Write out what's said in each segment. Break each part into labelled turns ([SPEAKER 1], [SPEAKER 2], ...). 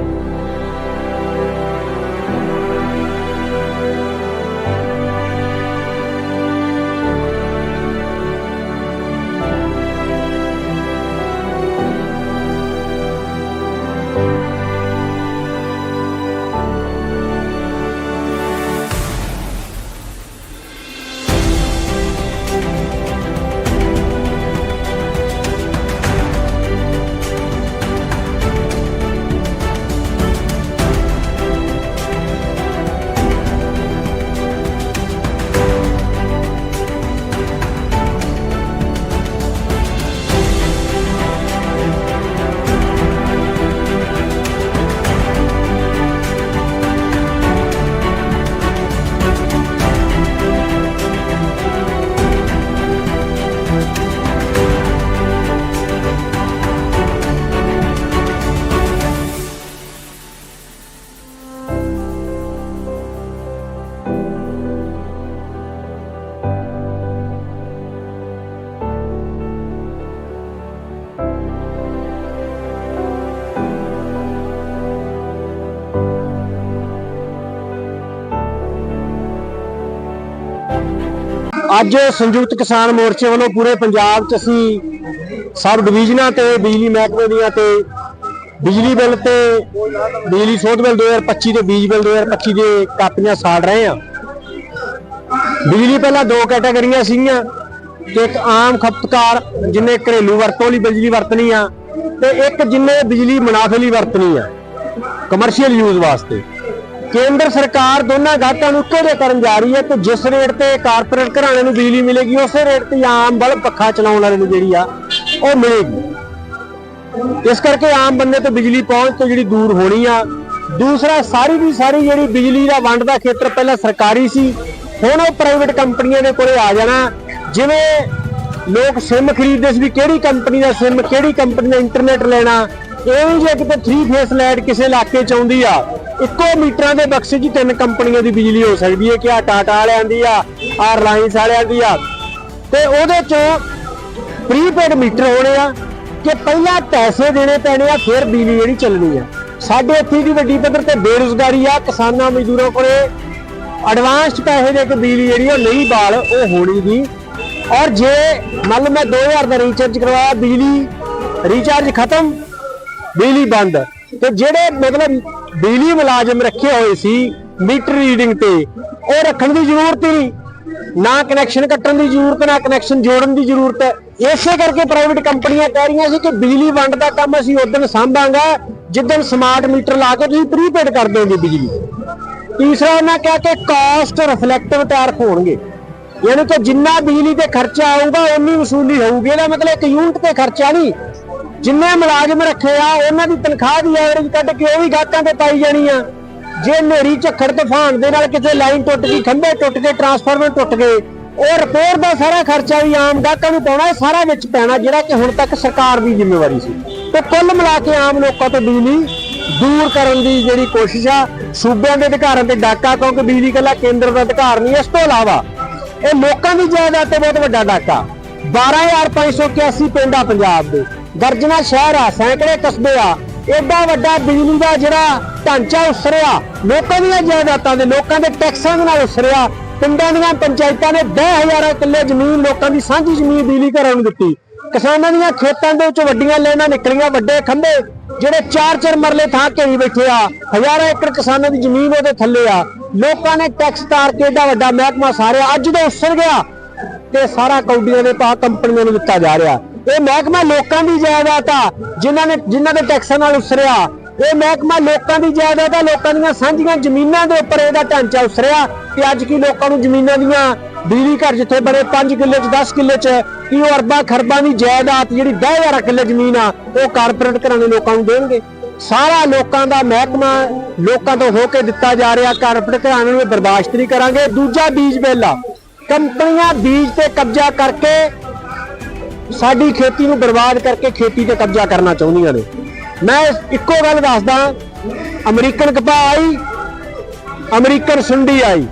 [SPEAKER 1] Thank you. ਅੱਜ ਸੰਯੁਕਤ ਕਿਸਾਨ ਮੋਰਚੇ ਵੱਲੋਂ ਪੂਰੇ ਪੰਜਾਬ 'ਚ ਅਸੀਂ ਸਬ ਡਿਵੀਜ਼ਨਾਂ ਤੇ ਬਿਜਲੀ ਮਹਿਕਮੇ ਦੀਆਂ ਤੇ ਬਿਜਲੀ ਬਿੱਲ ਤੇ ਬਿਜਲੀ ਸੋਧ ਬਿੱਲ 2025 ਤੇ ਬੀਜ ਬਿੱਲ 2025 ਦੇ ਕਾਪੀਆਂ ਸਾੜ ਰਹੇ ਆ ਬਿਜਲੀ ਪਹਿਲਾਂ ਦੋ ਕੈਟਾਗਰੀਆਂ ਸੀਗੀਆਂ ਤੇ ਇੱਕ ਆਮ ਖਪਤਕਾਰ ਜਿਨੇ ਘਰੇਲੂ ਵਰਤੋਂ ਲਈ ਬਿਜਲੀ ਵਰਤਣੀ ਆ ਤੇ ਇੱਕ ਜਿਨੇ ਬਿਜਲੀ ਮੁਨਾਫੇ ਲਈ ਵਰਤਣੀ ਆ ਕਮਰਸ਼ੀਅਲ ਯੂਜ਼ ਵਾਸਤੇ। ਕੇਂਦਰ ਸਰਕਾਰ ਦੋਨਾਂ ਗਾਹਕਾਂ ਨੂੰ ਇੱਕੋ ਕਰਨ ਜਾ ਰਹੀ ਹੈ ਕਿ ਜਿਸ ਰੇਟ ਤੇ ਕਾਰਪੋਰੇਟ ਘਰਾਣੇ ਨੂੰ ਬਿਜਲੀ ਮਿਲੇਗੀ, ਉਸੇ ਰੇਟ ਤੇ ਆਮ ਬਲਬ ਪੱਖਾ ਚਲਾਉਣ ਵਾਲੇ ਨੂੰ ਜਿਹੜੀ ਆ, ਉਹ ਮਿਲੇਗੀ। ਇਸ ਕਰਕੇ ਆਮ ਬੰਦੇ ਤੋਂ ਬਿਜਲੀ ਪਹੁੰਚ ਤੋਂ ਜਿਹੜੀ ਦੂਰ ਹੋਣੀ ਆ। ਦੂਸਰਾ, ਸਾਰੀ ਦੀ ਸਾਰੀ ਜਿਹੜੀ ਬਿਜਲੀ ਦਾ ਵੰਡ ਦਾ ਖੇਤਰ ਪਹਿਲਾਂ ਸਰਕਾਰੀ ਸੀ, ਹੁਣ ਉਹ ਪ੍ਰਾਈਵੇਟ ਕੰਪਨੀਆਂ ਦੇ ਕੋਲੇ ਆ ਜਾਣਾ। ਜਿਵੇਂ ਲੋਕ ਸਿਮ ਖਰੀਦਦੇ ਸੀ ਵੀ ਕਿਹੜੀ ਕੰਪਨੀ ਦਾ ਸਿਮ ਕਿਹੜੀ ਕੰਪਨੀ ਦਾ ਇੰਟਰਨੈਟ ਲੈਣਾ। ਇਹ ਜੇ ਕਿਤੇ 3 ਫੇਸ ਲਾਈਟ ਕਿਸੇ ਇਲਾਕੇ ਚ ਆਉਂਦੀ ਆ ਇੱਕੋ ਮੀਟਰਾਂ ਦੇ ਬਕਸੇ 'ਚ ਤਿੰਨ ਕੰਪਨੀਆਂ ਦੀ ਬਿਜਲੀ ਹੋ ਸਕਦੀ ਹੈ, ਕਿ ਆ ਟਾਟਾ ਵਾਲਿਆਂ ਦੀ ਆ ਆ ਰਿਲਾਇੰਸ ਵਾਲਿਆਂ ਦੀ ਆ। ਤੇ ਉਹਦੇ ਚੋਂ ਪ੍ਰੀਪੇਡ ਮੀਟਰ ਹੋਣੇ ਆ, ਕਿ ਪਹਿਲਾਂ ਪੈਸੇ ਦੇਣੇ ਪੈਣੇ ਆ, ਫਿਰ ਬਿਜਲੀ ਜਿਹੜੀ ਚੱਲਣੀ ਆ। ਸਾਡੇ ਇੱਥੇ ਦੀ ਵੱਡੀ ਪੱਧਰ ਤੇ ਬੇਰੁਜ਼ਗਾਰੀ ਆ, ਕਿਸਾਨਾਂ ਮਜ਼ਦੂਰਾਂ ਕੋਲੇ ਐਡਵਾਂਸਡ ਪੈਸੇ ਦੇ ਕੇ ਬਿਜਲੀ ਜਿਹੜੀ ਉਹ ਨਹੀਂ ਬਾਲ, ਉਹ ਹੋਣੀ ਦੀ ਔਰ ਜੇ ਮੰਨ ਲਓ ਮੈਂ 2000 ਦਾ ਰੀਚਾਰਜ ਕਰਵਾਇਆ, ਬਿਜਲੀ ਰੀਚਾਰਜ ਖਤਮ, ਬਿਜਲੀ ਬੰਦ। ਤੇ ਜਿਹੜੇ ਮਤਲਬ ਬਿਜਲੀ ਮੁਲਾਜ਼ਮ ਰੱਖੇ ਹੋਏ ਸੀ, ਮੀਟਰ ਰੀਡਿੰਗ ਤੇ, ਉਹ ਰੱਖਣ ਦੀ ਜ਼ਰੂਰਤ ਹੀ ਨਹੀਂ। ਨਾ ਕਨੈਕਸ਼ਨ ਕੱਟਣ ਦੀ ਜ਼ਰੂਰਤ, ਨਾ ਕਨੈਕਸ਼ਨ ਜੋੜਨ ਦੀ ਜ਼ਰੂਰਤ। ਹੈ ਇਸੇ ਕਰਕੇ ਪ੍ਰਾਈਵੇਟ ਕੰਪਨੀਆਂ ਕਹਿ ਰਹੀਆਂ ਸੀ ਕਿ ਬਿਜਲੀ ਵੰਡ ਦਾ ਕੰਮ ਅਸੀਂ ਉਦੋਂ ਸਾਂਭਾਂਗਾ ਜਿੱਦਣ ਸਮਾਰਟ ਮੀਟਰ ਲਾ ਕੇ ਤੁਸੀਂ ਪ੍ਰੀਪੇਡ ਕਰ ਦੋਗੇ ਬਿਜਲੀ। ਤੀਸਰਾ ਉਹਨਾਂ ਕਿਹਾ ਕਿ ਕਾਸਟ ਰਿਫਲੈਕਟਿਵ ਟੈਰਿਫ ਹੋਣਗੇ। ਯਾਨੀ ਕਿ ਜਿੰਨਾ ਬਿਜਲੀ ਤੇ ਖਰਚਾ ਆਊਗਾ ਉਨੀ ਵਸੂਲੀ ਹੋਊਗੀ। ਇਹਦਾ ਮਤਲਬ ਇੱਕ ਯੂਨਿਟ ਤੇ ਖਰਚਾ ਨਹੀਂ ਜਿੰਨੇ ਮੁਲਾਜ਼ਮ ਰੱਖੇ ਆ, ਉਹਨਾਂ ਦੀ ਤਨਖਾਹ ਦੀ ਐਵਰੇਜ ਕੱਢ ਕੇ ਉਹ ਵੀ ਗਾਹਕਾਂ ਤੇ ਪਾਈ ਜਾਣੀ ਆ। ਜੇ ਹਨੇਰੀ ਝੱਖੜ ਤੂਫਾਨ ਦੇ ਨਾਲ ਕਿਸੇ ਲਾਈਨ ਟੁੱਟ ਗਈ, ਖੰਭੇ ਟੁੱਟ ਗਏ ਟਰਾਂਸਫਾਰਮਰ ਟੁੱਟ ਗਏ, ਉਹ ਰਿਪੇਅਰ ਦਾ ਸਾਰਾ ਖਰਚਾ ਵੀ ਆਮ ਗਾਹਕਾਂ ਨੂੰ ਪਾਉਣਾ ਸਾਰਾ ਵਿੱਚ ਪੈਣਾ, ਜਿਹੜਾ ਕਿ ਹੁਣ ਤੱਕ ਸਰਕਾਰ ਦੀ ਜ਼ਿੰਮੇਵਾਰੀ ਸੀ। ਤੇ ਕੁੱਲ ਮਿਲਾ ਕੇ ਆਮ ਲੋਕਾਂ ਤੋਂ ਬਿਜਲੀ ਦੂਰ ਕਰਨ ਦੀ ਜਿਹੜੀ ਕੋਸ਼ਿਸ਼ ਆ, ਸੂਬਿਆਂ ਦੇ ਅਧਿਕਾਰਾਂ ਤੇ ਡਾਕਾ, ਕਿਉਂਕਿ ਬਿਜਲੀ ਕੱਲਾ ਕੇਂਦਰ ਦਾ ਅਧਿਕਾਰ ਨਹੀਂ, ਇਸ ਤੋਂ ਇਲਾਵਾ ਇਹ ਲੋਕਾਂ ਦੀ ਜਾਇਦਾਦ ਤੇ ਬਹੁਤ ਵੱਡਾ ਡਾਕਾ। 12581 ਪਿੰਡ ਆ ਪੰਜਾਬ ਦੇ। ਦਰਜਨਾ ਸ਼ਹਿਰ ਆ, ਸੈਂਕੜੇ ਕਸਬੇ ਆ। ਐਡਾ ਵੱਡਾ ਬਿਜਲੀ ਦਾ ਜਿਹੜਾ ਢਾਂਚਾ ਉਸਰਿਆ, ਲੋਕਾਂ ਦੀਆਂ ਜਾਇਦਾਦਾਂ ਦੇ, ਲੋਕਾਂ ਦੇ ਟੈਕਸਾਂ ਦੇ ਨਾਲ ਉਸਰਿਆ, ਪਿੰਡਾਂ ਦੀਆਂ ਪੰਚਾਇਤਾਂ ਨੇ 10000 ਕਿੱਲੇ ਜ਼ਮੀਨ ਲੋਕਾਂ ਦੀ ਸਾਂਝੀ ਜ਼ਮੀਨ ਬਿਜਲੀ ਘਰਾਂ ਨੂੰ ਦਿੱਤੀ। ਕਿਸਾਨਾਂ ਦੀਆਂ ਖੇਤਾਂ ਦੇ ਵਿੱਚ ਵੱਡੀਆਂ ਲਾਈਨਾਂ ਨਿਕਲੀਆਂ, ਵੱਡੇ ਖੰਭੇ, ਜਿਹੜੇ 4-4 ਮਰਲੇ ਥਾਂ ਘੇਰੀ ਬੈਠੇ ਆ। ਹਜ਼ਾਰਾਂ ਏਕੜ ਕਿਸਾਨਾਂ ਦੀ ਜ਼ਮੀਨ ਉਹਦੇ ਥੱਲੇ ਆ। ਲੋਕਾਂ ਨੇ ਟੈਕਸ ਤਾਰ ਕੇ ਏਡਾ ਵੱਡਾ ਮਹਿਕਮਾ ਸਾਰਿਆ, ਅੱਜ ਦਾ ਉਸਰ ਗਿਆ ਤੇ ਸਾਰਾ ਕੌਡੀਆਂ ਦੇ ਪਾ ਕੰਪਨੀਆਂ ਨੂੰ ਦਿੱਤਾ ਜਾ ਰਿਹਾ। ਇਹ ਮਹਿਕਮਾ ਲੋਕਾਂ ਦੀ ਜਾਇਦਾਦ ਆ, ਜਿਨ੍ਹਾਂ ਨੇ ਜਿਨ੍ਹਾਂ ਦੇ ਟੈਕਸਾਂ ਨਾਲ ਉਸਰਿਆ। ਇਹ ਮਹਿਕਮਾ ਲੋਕਾਂ ਦੀ ਜਾਇਦਾਦ ਆ, ਲੋਕਾਂ ਦੀਆਂ ਸਾਂਝੀਆਂ ਜ਼ਮੀਨਾਂ ਦੇ ਉੱਪਰ ਇਹਦਾ ਢਾਂਚਾ ਉਸਰਿਆ ਕਿ ਅੱਜ ਕੀ ਲੋਕਾਂ ਨੂੰ ਜ਼ਮੀਨਾਂ ਦੀਆਂ ਬਿਜਲੀ ਘਰ ਜਿੱਥੇ ਬਣੇ 5 ਕਿੱਲੇ ਚ 10 ਕਿੱਲੇ ਚ, ਕਿ ਉਹ ਅਰਬਾਂ ਖਰਬਾਂ ਦੀ ਜਾਇਦਾਦ ਜਿਹੜੀ 10000 ਕਿੱਲੇ ਜ਼ਮੀਨ ਆ, ਉਹ ਕਾਰਪੋਰੇਟ ਘਰਾਂ ਦੇ ਲੋਕਾਂ ਨੂੰ ਦੇਣਗੇ। ਸਾਰਾ ਲੋਕਾਂ ਦਾ ਮਹਿਕਮਾ ਲੋਕਾਂ ਤੋਂ ਹੋ ਕੇ ਦਿੱਤਾ ਜਾ ਰਿਹਾ, ਕਾਰਪੋਰੇਟ ਘਰਾਂ ਨੂੰ ਇਹ ਬਰਦਾਸ਼ਤ ਨਹੀਂ ਕਰਾਂਗੇ। ਦੂਜਾ ਬੀਜ ਬਿੱਲ। ਆ ਕੰਪਨੀਆਂ ਬੀਜ ਤੇ ਕਬਜ਼ਾ ਕਰਕੇ ਸਾਡੀ ਖੇਤੀ ਨੂੰ ਬਰਬਾਦ ਕਰਕੇ ਖੇਤੀ ਤੇ ਕਬਜ਼ਾ ਕਰਨਾ ਚਾਹੁੰਦੀਆਂ ਨੇ। ਮੈਂ ਇੱਕੋ ਗੱਲ ਦੱਸਦਾ, ਅਮਰੀਕਨ ਕਪਾਹ ਆਈ, ਅਮਰੀਕਨ ਸੁੰਡੀ ਆਈ,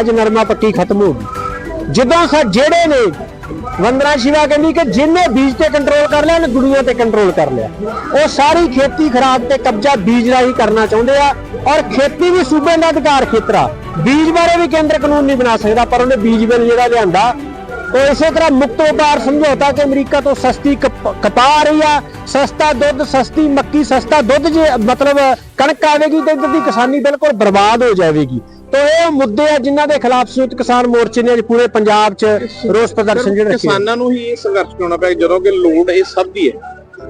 [SPEAKER 1] ਅੱਜ ਨਰਮਾ ਪੱਕੀ ਖਤਮ ਹੋ ਗਈ। ਜਦੋਂ ਸਾ ਜਿਹੜੇ ਨੇ, ਵੰਦਨਾ ਸ਼ਿਵਾ ਕਹਿੰਦੀ ਕਿ ਜਿੰਨੇ ਬੀਜ ਤੇ ਕੰਟਰੋਲ ਕਰ ਲਿਆ, ਉਹਨੇ ਦੁਨੀਆ ਤੇ ਕੰਟਰੋਲ ਕਰ ਲਿਆ। ਉਹ ਸਾਰੀ ਖੇਤੀ ਖਰਾਬ ਤੇ ਕਬਜ਼ਾ ਬੀਜ ਰਾਹੀਂ ਕਰਨਾ ਚਾਹੁੰਦੇ ਆ, ਔਰ ਖੇਤੀ ਵੀ ਸੂਬੇ ਦਾ ਅਧਿਕਾਰ ਖੇਤਰ ਆ। ਬੀਜ ਬਾਰੇ ਵੀ ਕੇਂਦਰ ਕਾਨੂੰਨ ਨਹੀਂ ਬਣਾ ਸਕਦਾ, ਪਰ ਉਹਨੇ ਬੀਜ ਬਿੱਲ ਜਿਹੜਾ ਲਿਆਂਦਾ ਉਹ ਇਸੇ ਤਰ੍ਹਾਂ ਮੁਕਤ ਵਪਾਰ ਸਮਝੌਤਾ ਕਿ ਅਮਰੀਕਾ ਤੋਂ ਸਸਤੀ ਕਪ- ਕਪਾਹ ਆ ਰਹੀ ਆ ਸਸਤਾ ਦੁੱਧ ਸਸਤੀ ਮੱਕੀ ਸਸਤਾ ਦੁੱਧ ਜੇ ਮਤਲਬ ਕਣਕ ਆਵੇਗੀ ਤੇ ਇੱਧਰ ਦੀ ਕਿਸਾਨੀ ਬਿਲਕੁਲ ਬਰਬਾਦ ਹੋ ਜਾਵੇਗੀ। ਤੋ ਇਹ ਮੁੱਦੇ ਆ ਜਿਨ੍ਹਾਂ ਦੇ ਖਿਲਾਫ ਸੰਯੁਕਤ ਕਿਸਾਨ ਮੋਰਚੇ ਨੇ ਅੱਜ ਪੂਰੇ ਪੰਜਾਬ 'ਚ ਰੋਸ ਪ੍ਰਦਰਸ਼ਨ ਜਿਹੜਾ ਰੱਖਿਆ
[SPEAKER 2] ਕਿਸਾਨਾਂ ਨੂੰ ਹੀ ਇਹ ਸੰਘਰਸ਼ ਕਰਾਉਣਾ ਪਿਆ ਜਦੋਂ ਕਿ ਲੋੜ ਇਹ ਸਭ ਦੀ ਹੈ।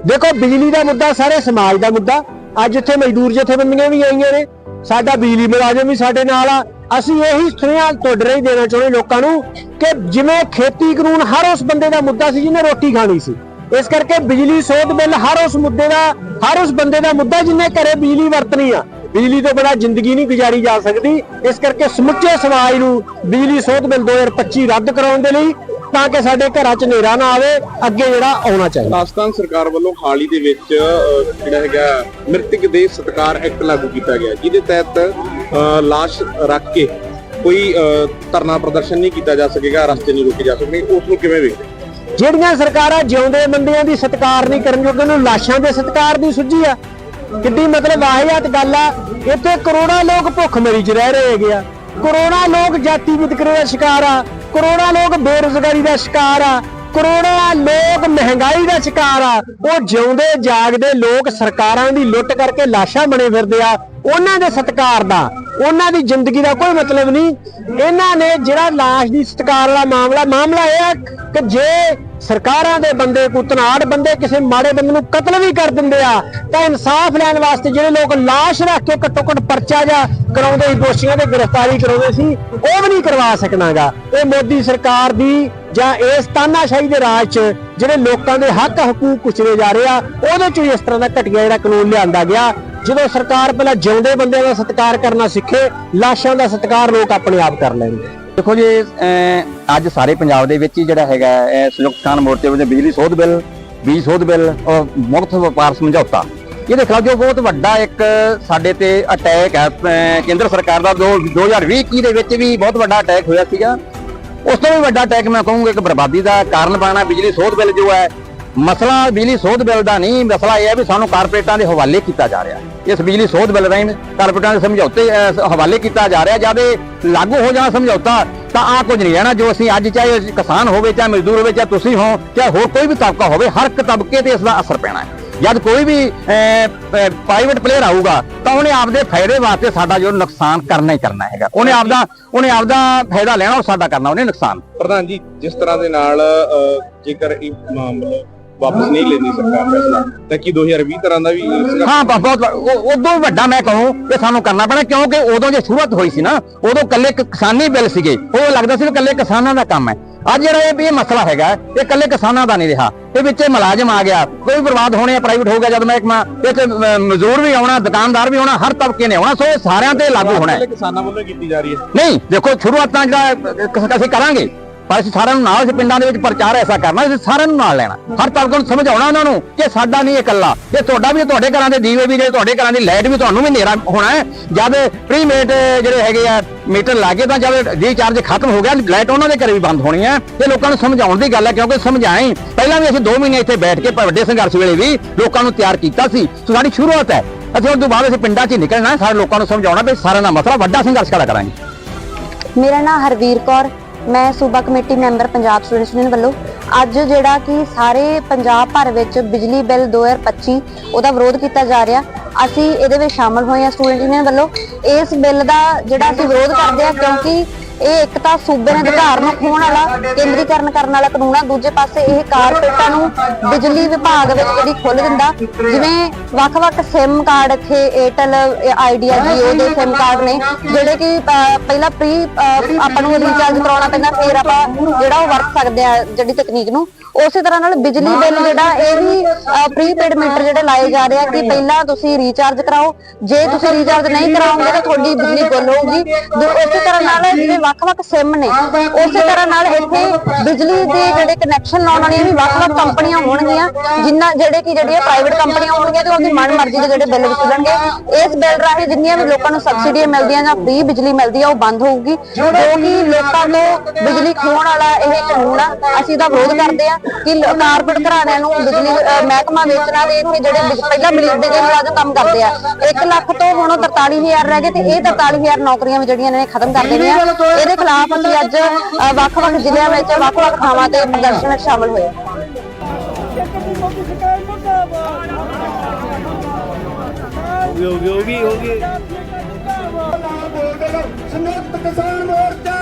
[SPEAKER 1] ਦੇਖੋ ਬਿਜਲੀ ਦਾ ਮੁੱਦਾ ਸਾਰੇ ਸਮਾਜ ਦਾ ਮੁੱਦਾ। ਅੱਜ ਇੱਥੇ ਮਜ਼ਦੂਰ ਜਥੇਬੰਦੀਆਂ ਵੀ ਆਈਆਂ ਨੇ। ਸਾਡਾ ਬਿਜਲੀ ਮੁਲਾਜ਼ਮ ਵੀ ਸਾਡੇ ਨਾਲ ਆ। ਅਸੀਂ ਇਹੀ ਸੁਨੇਹਾ ਤੁਹਾਡੇ ਰਾਹੀਂ ਦੇਣਾ ਚਾਹੁੰਦੇ ਲੋਕਾਂ ਨੂੰ ਕਿ ਜਿਵੇਂ ਖੇਤੀ ਕਾਨੂੰਨ ਹਰ ਉਸ ਬੰਦੇ ਦਾ ਮੁੱਦਾ ਸੀ ਜਿਹਨੇ ਰੋਟੀ ਖਾਣੀ ਸੀ, ਇਸ ਕਰਕੇ ਬਿਜਲੀ ਸੋਧ ਬਿੱਲ ਹਰ ਉਸ ਮੁੱਦੇ ਦਾ, ਹਰ ਉਸ ਬੰਦੇ ਦਾ ਮੁੱਦਾ ਜਿਹਨੇ ਘਰੇ ਬਿਜਲੀ ਵਰਤਣੀ ਆ। ਬਿਜਲੀ ਤੋਂ ਬਿਨਾਂ ਜ਼ਿੰਦਗੀ ਨਹੀਂ ਗੁਜ਼ਾਰੀ ਜਾ ਸਕਦੀ, ਇਸ ਕਰਕੇ ਸਮੁੱਚੇ ਸਮਾਜ ਨੂੰ ਬਿਜਲੀ ਸੋਧ ਬਿੱਲ 2025 ਰੱਦ ਕਰਾਉਣ ਦੇ ਲਈ ਤਾਂ ਕਿ ਸਾਡੇ ਘਰਾਂ 'ਚ ਹਨੇਰਾ ਨਾ ਆਵੇ ਅੱਗੇ ਜਿਹੜਾ ਆਉਣਾ ਚਾਹੀਦਾ।
[SPEAKER 2] ਰਾਜਸਥਾਨ ਸਰਕਾਰ ਵੱਲੋਂ ਹਾਲ ਹੀ ਦੇ ਵਿੱਚ ਜਿਹੜਾ ਹੈਗਾ ਮ੍ਰਿਤਕ ਦੇ ਸਤਕਾਰ ਐਕਟ ਲਾਗੂ ਕੀਤਾ ਗਿਆ। ਜਿਹਦੇ ਤਹਿਤ ਲਾਸ਼ ਰੱਖ ਕੇ ਕੋਈ ਧਰਨਾ ਪ੍ਰਦਰਸ਼ਨ ਨਹੀਂ ਕੀਤਾ ਜਾ ਸਕੇਗਾ ਰਸਤੇ ਨਹੀਂ ਰੋਕੇ ਜਾ ਸਕਣਗੇ ਉਸ ਨੂੰ ਕਿਵੇਂ ਵੇਖਦੇ?
[SPEAKER 1] ਜਿਹੜੀਆਂ ਸਰਕਾਰਾਂ ਜਿਉਂਦੇ ਬੰਦਿਆਂ ਦੀ ਸਤਿਕਾਰ ਨਹੀਂ ਕਰਨ ਜੋਗੇ ਨੂੰ ਲਾਸ਼ਾਂ ਦੇ ਸਤਿਕਾਰ ਦੀ ਸੁੱਝੀ ਆ। ਕਿੱਡੀ ਮਤਲਬ ਵਾਹਿਆਤ ਗੱਲ ਆ। ਇੱਥੇ ਕਰੋੜਾਂ ਲੋਕ ਭੁੱਖ ਮਰੀ ਚ ਰਹਿ ਰਹੇ ਹੈਗੇ ਆ। ਕਰੋੜਾਂ ਲੋਕ ਜਾਤੀ ਵਿਤਕਰੇ ਦਾ ਸ਼ਿਕਾਰ ਆ। ਕਰੋੜਾਂ ਲੋਕ ਬੇਰੁਜ਼ਗਾਰੀ ਦਾ ਸ਼ਿਕਾਰ ਆ, ਕਰੋੜਾਂ ਲੋਕ ਮਹਿੰਗਾਈ ਦਾ ਸ਼ਿਕਾਰ ਆ। ਉਹ ਜਿਉਂਦੇ, ਜਾਗਦੇ ਲੋਕ ਸਰਕਾਰਾਂ ਦੀ ਲੁੱਟ ਕਰਕੇ ਲਾਸ਼ਾਂ ਬਣੇ ਫਿਰਦੇ ਆ, ਉਹਨਾਂ ਦੇ ਸਤਕਾਰ ਦਾ। ਉਹਨਾਂ ਦੀ ਜ਼ਿੰਦਗੀ ਦਾ ਕੋਈ ਮਤਲਬ ਨਹੀਂ। ਇਹਨਾਂ ਨੇ ਜਿਹੜਾ ਲਾਸ਼ ਦੀ ਸਤਕਾਰ ਵਾਲਾ ਮਾਮਲਾ ਮਾਮਲਾ ਇਹ ਆ ਕਿ ਜੇ ਸਰਕਾਰਾਂ ਦੇ ਬੰਦੇ, ਕੋਈ ਤਨਾੜ ਬੰਦੇ, ਕਿਸੇ ਮਾੜੇ ਬੰਦੇ ਨੂੰ ਕਤਲ ਵੀ ਕਰ ਦਿੰਦੇ ਆ, ਤਾਂ ਇਨਸਾਫ ਲੈਣ ਵਾਸਤੇ ਜਿਹੜੇ ਲੋਕ ਲਾਸ਼ ਰੱਖ ਕੇ ਘੱਟੋ ਘੱਟ ਪਰਚਾ ਜਾਂ ਕਰਾਉਂਦੇ ਸੀ, ਦੋਸ਼ੀਆਂ ਦੇ ਗ੍ਰਿਫਤਾਰੀ ਕਰਾਉਂਦੇ ਸੀ, ਉਹ ਵੀ ਨਹੀਂ ਕਰਵਾ ਸਕਣਾਗਾ। ਇਹ ਮੋਦੀ ਸਰਕਾਰ ਦੀ ਜਾਂ ਇਸ ਤਾਨਾਸ਼ਾਹੀ ਦੇ ਰਾਜ 'ਚ ਜਿਹੜੇ ਲੋਕਾਂ ਦੇ ਹੱਕ, ਹਕੂਕ ਕੁਚਲੇ ਜਾ ਰਹੇ ਆ, ਉਹਦੇ 'ਚ ਹੀ ਇਸ ਤਰ੍ਹਾਂ ਦਾ ਘਟੀਆ ਜਿਹੜਾ ਕਾਨੂੰਨ ਲਿਆਂਦਾ ਗਿਆ। ਜਦੋਂ ਸਰਕਾਰ ਪਹਿਲਾਂ ਜਿਉਂਦੇ ਬੰਦਿਆਂ ਦਾ ਸਤਿਕਾਰ ਕਰਨਾ ਸਿੱਖੇ, ਲਾਸ਼ਾਂ ਦਾ ਸਤਿਕਾਰ ਲੋਕ ਆਪਣੇ ਆਪ ਕਰ ਲੈਣਗੇ।
[SPEAKER 3] ਦੇਖੋ ਜੀ ਅੱਜ ਸਾਰੇ ਪੰਜਾਬ ਦੇ ਵਿੱਚ ਹੀ ਜਿਹੜਾ ਹੈਗਾ ਸੰਯੁਕਤ ਕਿਸਾਨ ਮੋਰਚੇ ਵੱਲੋਂ ਬਿਜਲੀ ਸੋਧ ਬਿੱਲ, ਬੀਜ ਸੋਧ ਬਿੱਲ ਔਰ ਮੁਕਤ ਵਪਾਰ ਸਮਝੌਤਾ। ਇਹਦੇ ਖਿਲਾਫ ਜੋ ਬਹੁਤ ਵੱਡਾ ਇੱਕ ਸਾਡੇ ਤੇ ਅਟੈਕ ਹੈ ਕੇਂਦਰ ਸਰਕਾਰ ਦਾ ਦੋ- 2020 21 ਦੇ ਵਿੱਚ ਵੀ ਬਹੁਤ ਵੱਡਾ ਅਟੈਕ ਹੋਇਆ ਸੀਗਾ। ਉਸ ਤੋਂ ਵੀ ਵੱਡਾ ਅਟੈਕ ਮੈਂ ਕਹੂੰਗਾ ਕਿ ਬਰਬਾਦੀ ਦਾ ਕਾਰਨ ਬਣਨਾ, ਬਿਜਲੀ ਸੋਧ ਬਿੱਲ ਜੋ ਹੈ ਮਸਲਾ ਬਿਜਲੀ ਸੋਧ ਬਿੱਲ ਦਾ ਨਹੀਂ ਮਸਲਾ ਇਹ ਹੈ ਵੀ ਸਾਨੂੰ ਕਾਰਪੋਰੇਟਾਂ ਦੇ ਹਵਾਲੇ ਕੀਤਾ ਜਾ ਰਿਹਾ। ਇਸ ਬਿਜਲੀ ਸੋਧ ਬਿੱਲ ਰਾਹੀਂ ਕਾਰਪੋਰੇਟਾਂ ਦੇ ਸਮਝੌਤੇ ਹਵਾਲੇ ਕੀਤਾ ਜਾ ਰਿਹਾ। ਜਦ ਇਹ ਲਾਗੂ ਹੋ ਜਾਣਾ ਸਮਝੌਤਾ ਤਾਂ ਆ ਕੁਝ ਨਹੀਂ ਰਹਿਣਾ। ਜੋ ਅਸੀਂ ਅੱਜ ਚਾਹੇ ਕਿਸਾਨ ਹੋਵੇ ਚਾਹੇ ਮਜ਼ਦੂਰ ਹੋਵੇ ਚਾਹੇ ਤੁਸੀਂ ਹੋ ਚਾਹੇ ਹੋਰ ਕੋਈ ਵੀ ਤਬਕਾ ਹੋਵੇ ਹਰ ਇੱਕ ਤਬਕੇ ਤੇ ਇਸ ਦਾ ਅਸਰ ਪੈਣਾ ਹੈ। ਜਦ ਕੋਈ ਵੀ ਪ੍ਰਾਈਵੇਟ ਪਲੇਅਰ ਆਊਗਾ ਤਾਂ ਉਹਨੇ ਆਪਦੇ ਫਾਇਦੇ ਵਾਸਤੇ ਸਾਡਾ ਜੋ ਨੁਕਸਾਨ ਕਰਨਾ ਹੀ ਕਰਨਾ ਹੈਗਾ। ਉਹਨੇ ਆਪਦਾ ਉਹਨੇ ਆਪਦਾ ਫਾਇਦਾ ਲੈਣਾ ਉਹ ਸਾਡਾ ਕਰਨਾ ਉਹਨੇ ਨੁਕਸਾਨ।
[SPEAKER 2] ਪ੍ਰਧਾਨ ਜੀ ਜਿਸ ਤਰ੍ਹਾਂ ਦੇ ਨਾਲ ਜੇਕਰ ਇਹ ਮਾਮਲਾ ਵਾਪਸ ਨਹੀਂ ਲੈਂਦੀ ਸਰਕਾਰ ਫੈਸਲਾ। ਤਾਂ ਕੀ 2020 ਤਰ੍ਹਾਂ ਦਾ ਵੀ
[SPEAKER 3] ਹਾਂ ਬ- ਬਹੁਤ ਉਹ- ਉਦੋਂ ਵੀ ਵੱਡਾ ਮੈਂ ਕਹੂੰ ਕਿ ਸਾਨੂੰ ਕਰਨਾ ਪੈਣਾ ਕਿਉਂਕਿ ਉਦੋਂ ਜੇ ਸ਼ੁਰੂਆਤ ਹੋਈ ਸੀ ਨਾ ਉਦੋਂ ਕੱਲੇ ਕਿਸਾਨੀ ਬਿੱਲ ਸੀਗੇ। ਉਹ ਲੱਗਦਾ ਸੀ ਕਿ ਕੱਲੇ ਕਿਸਾਨਾਂ ਦਾ ਕੰਮ ਹੈ। ਅੱਜ ਜਿਹੜਾ ਇਹ ਵੀ ਇਹ ਮਸਲਾ ਹੈਗਾ ਇਹ ਕੱਲੇ ਕਿਸਾਨਾਂ ਦਾ ਨਹੀਂ ਰਿਹਾ। ਇਹ ਵਿੱਚ ਇਹ ਮੁਲਾਜ਼ਮ ਆ ਗਿਆ। ਕੋਈ ਵੀ ਬਰਬਾਦ ਹੋਣੇ ਆ ਪ੍ਰਾਈਵੇਟ ਹੋ ਗਿਆ ਜਦ ਮਹਿਕਮਾ। ਇਹ ਤੇ ਅਹ, ਮਜ਼ਦੂਰ ਵੀ ਆਉਣਾ ਦੁਕਾਨਦਾਰ ਵੀ ਆਉਣਾ ਹਰ ਤਬਕੇ ਨੇ ਆਉਣਾ। ਸੋ ਇਹ ਸਾਰਿਆਂ ਤੇ ਲਾਗੂ ਹੋਣਾ ਹੈ।
[SPEAKER 2] ਕਿਸਾਨਾਂ ਵੱਲੋਂ ਕੀਤੀ ਜਾ ਰਹੀ ਹੈ।
[SPEAKER 3] ਨਹੀਂ ਦੇਖੋ ਸ਼ੁਰੂਆਤਾਂ ਜਿਹੜਾ ਅਹ, ਅਸੀਂ ਕਰਾਂਗੇ। ਪਰ ਅਸੀਂ ਸਾਰਿਆਂ ਨੂੰ ਨਾਲ ਅਸੀਂ ਪਿੰਡਾਂ ਦੇ ਵਿੱਚ ਪ੍ਰਚਾਰ ਐਸਾ ਕਰਨਾ, ਅਸੀਂ ਸਾਰਿਆਂ ਨੂੰ ਨਾਲ ਲੈਣਾ। ਹਰ ਤਬਕੇ ਨੂੰ ਸਮਝਾਉਣਾ ਉਹਨਾਂ ਨੂੰ ਕਿ ਸਾਡਾ ਨਹੀਂ ਇਹ ਇਕੱਲਾ। ਇਹ ਤੁਹਾਡਾ ਵੀ ਤੁਹਾਡੇ ਘਰਾਂ ਦੇ ਦੀਵੇ ਵੀ ਜਿਹੜੇ ਤੁਹਾਡੇ ਘਰਾਂ ਦੀ ਲਾਈਟ ਵੀ ਤੁਹਾਨੂੰ ਵੀ ਹਨੇਰਾ ਹੋਣਾ ਹੈ, ਜਦ ਪ੍ਰੀਮੇਟ ਜਿਹੜੇ ਹੈਗੇ ਆ ਮੀਟਰ ਲਾਗੇ ਤਾਂ ਜਦ ਰੀਚਾਰਜ ਖਤਮ ਹੋ ਗਿਆ ਲਾਈਟ ਉਹਨਾਂ ਦੇ ਘਰੇ ਵੀ ਬੰਦ ਹੋਣੀ ਹੈ। ਇਹ ਲੋਕਾਂ ਨੂੰ ਸਮਝਾਉਣ ਦੀ ਗੱਲ ਹੈ, ਕਿਉਂਕਿ ਸਮਝਾਏ। ਪਹਿਲਾਂ ਵੀ ਅਸੀਂ 2 ਮਹੀਨੇ ਇੱਥੇ ਬੈਠ ਕੇ ਵੱਡੇ ਸੰਘਰਸ਼ ਵੇਲੇ ਵੀ ਲੋਕਾਂ ਨੂੰ ਤਿਆਰ ਕੀਤਾ ਸੀ। ਸੋ ਸਾਡੀ ਸ਼ੁਰੂਆਤ ਹੈ। ਅਸੀਂ ਉਸ ਤੋਂ ਬਾਅਦ ਅਸੀਂ ਪਿੰਡਾਂ 'ਚ ਹੀ ਨਿਕਲਣਾ ਸਾਰੇ ਲੋਕਾਂ ਨੂੰ ਸਮਝਾਉਣਾ ਵੀ ਸਾਰਿਆਂ ਦਾ ਮਸਲਾ ਵੱਡਾ ਸੰਘਰਸ਼ ਖੜਾ ਕਰਾਂਗੇ।
[SPEAKER 4] ਮੇਰਾ ਨਾਮ ਹਰਵੀਰ ਕੌਰ ਮੈਂ ਸੂਬਾ committee member Punjab students union ਵੱਲੋਂ ਅੱਜ ਜਿਹੜਾ ਕਿ ਸਾਰੇ ਪੰਜਾਬ ਭਰ ਵਿੱਚ ਬਿਜਲੀ ਬਿੱਲ 2025 ਉਹਦਾ ਵਿਰੋਧ ਕੀਤਾ ਜਾ ਰਿਹਾ। ਅਸੀਂ ਇਹਦੇ ਵਿੱਚ ਸ਼ਾਮਲ ਹੋਏ ਹਾਂ ਸਟੂਡੈਂਟ ਯੂਨੀਅਨ ਵੱਲੋਂ। ਇਸ ਬਿੱਲ ਦਾ ਜਿਹੜਾ ਅਸੀਂ ਵਿਰੋਧ ਕਰਦੇ ਹਾਂ ਕਿਉਂਕਿ ਇਹ ਇੱਕ ਤਾਂ ਸੂਬੇ ਦੇ ਅਧਿਕਾਰ ਨੂੰ ਖੋਹਣ ਵਾਲਾ, ਕੇਂਦਰੀਕਰਨ ਕਰਨ ਵਾਲਾ ਕਾਨੂੰਨ ਆ। ਦੂਜੇ ਪਾਸੇ ਇਹ ਕਾਰਪੋਰੇਟਾਂ ਨੂੰ ਬਿਜਲੀ ਵਿਭਾਗ ਵਿੱਚ ਜਿਹੜੀ ਖੁੱਲ੍ਹ ਦਿੰਦਾ, ਜਿਵੇਂ ਵੱਖ-ਵੱਖ ਸਿਮ ਕਾਰਡ ਇੱਥੇ ਏਅਰਟੈਲ ਆਈਡੀਆ ਜੀਓ ਦੇ ਸਿਮ ਕਾਰਡ ਨੇ, ਜਿਹੜੇ ਕਿ ਪਹਿਲਾਂ ਪ੍ਰੀ ਆਪਾਂ ਨੂੰ ਰੀਚਾਰਜ ਕਰਾਉਣਾ ਪੈਂਦਾ, ਫਿਰ ਆਪਾਂ ਜਿਹੜਾ ਉਹ ਵਰਤ ਸਕਦੇ ਆ ਜਿਹੜੀ ਤਕਨੀਕ ਨੂੰ। ਉਸੇ ਤਰ੍ਹਾਂ ਨਾਲ ਬਿਜਲੀ ਬਿੱਲ ਜਿਹੜਾ, ਇਹ ਵੀ ਪ੍ਰੀਪੇਡ ਮੀਟਰ ਜਿਹੜੇ ਲਾਏ ਜਾ ਰਹੇ ਆ ਕਿ ਪਹਿਲਾਂ ਤੁਸੀਂ ਰੀਚਾਰਜ ਕਰਾਓ। ਜੇ ਤੁਸੀਂ ਰੀਚਾਰਜ ਨਹੀਂ ਕਰਾਓਗੇ ਤਾਂ ਤੁਹਾਡੀ ਬਿਜਲੀ ਗੁੱਲ ਹੋਊਗੀ। ਉਸੇ ਤਰ੍ਹਾਂ ਨਾਲ ਜਿਵੇਂ ਵੱਖ-ਵੱਖ ਸਿਮ ਨੇ। ਉਸੇ ਤਰ੍ਹਾਂ ਨਾਲ ਇੱਥੇ ਬਿਜਲੀ ਦੇ ਜਿਹੜੇ ਕਨੈਕਸ਼ਨ ਲਾਉਣ ਵਾਲੀਆਂ ਵੀ ਵੱਖ-ਵੱਖ ਕੰਪਨੀਆਂ ਹੋਣਗੀਆਂ ਜਿਨ੍ਹਾਂ ਜਿਹੜੇ ਕਿ ਜਿਹੜੀਆਂ ਪ੍ਰਾਈਵੇਟ ਕੰਪਨੀਆਂ ਹੋਣਗੀਆਂ ਤੇ ਉਹਦੀ ਮਨਮਰਜ਼ੀ ਦੇ ਜਿਹੜੇ ਬਿੱਲ ਵਸੂਲਣਗੇ ਇਸ ਬਿੱਲ ਰਾਹੀਂ ਜਿੰਨੀਆਂ ਵੀ ਲੋਕਾਂ ਨੂੰ ਸਬਸਿਡੀਆਂ ਮਿਲਦੀਆਂ ਜਾਂ ਫ੍ਰੀ ਬਿਜਲੀ ਮਿਲਦੀ ਆ ਉਹ ਬੰਦ ਹੋਊਗੀ। ਜੋ ਕਿ ਲੋਕਾਂ ਤੋਂ ਬਿਜਲੀ ਖੋਹਣ ਵਾਲਾ ਇਹ ਕਾਨੂੰਨ ਆ ਅਸੀਂ ਇਹਦਾ ਵਿਰੋਧ ਕਰਦੇ ਆ ਕਿ ਕਾਰਪੋਰੇਟ ਘਰਾਣਿਆਂ ਨੂੰ ਬਿਜਲੀ ਮਹਿਕਮਾ ਵੇਚਣਾ ਦੇ ਇੱਥੇ ਜਿਹੜੇ ਪਹਿਲਾਂ ਬਿਜਲੀ ਦੇ ਮੁਲਾਜ਼ਮ ਕੰਮ ਕਰਦੇ ਆ। 1 ਲੱਖ ਤੋਂ ਹੁਣ ਉਹ 43000 ਰਹਿ ਗਏ ਤੇ ਇਹ 43000 ਨੌਕਰੀਆਂ ਵੀ ਜਿਹੜੀਆਂ ਨੇ ਖਤਮ ਕਰ ਦੇਣੀਆਂ। ਇਹਦੇ ਖਿਲਾਫ ਅਸੀਂ ਅੱਜ ਵੱਖ-ਵੱਖ ਜ਼ਿਲ੍ਹਿਆਂ ਵਿੱਚ ਵੱਖ-ਵੱਖ ਥਾਵਾਂ ਤੇ ਪ੍ਰਦਰਸ਼ਨ ਵਿੱਚ ਸ਼ਾਮਲ ਹੋਏ।
[SPEAKER 5] ਹੋਗੀ ਹੋਗੀ ਹੋਗੀ
[SPEAKER 6] ਸੰਯੁਕਤ ਕਿਸਾਨ ਮੋਰਚਾ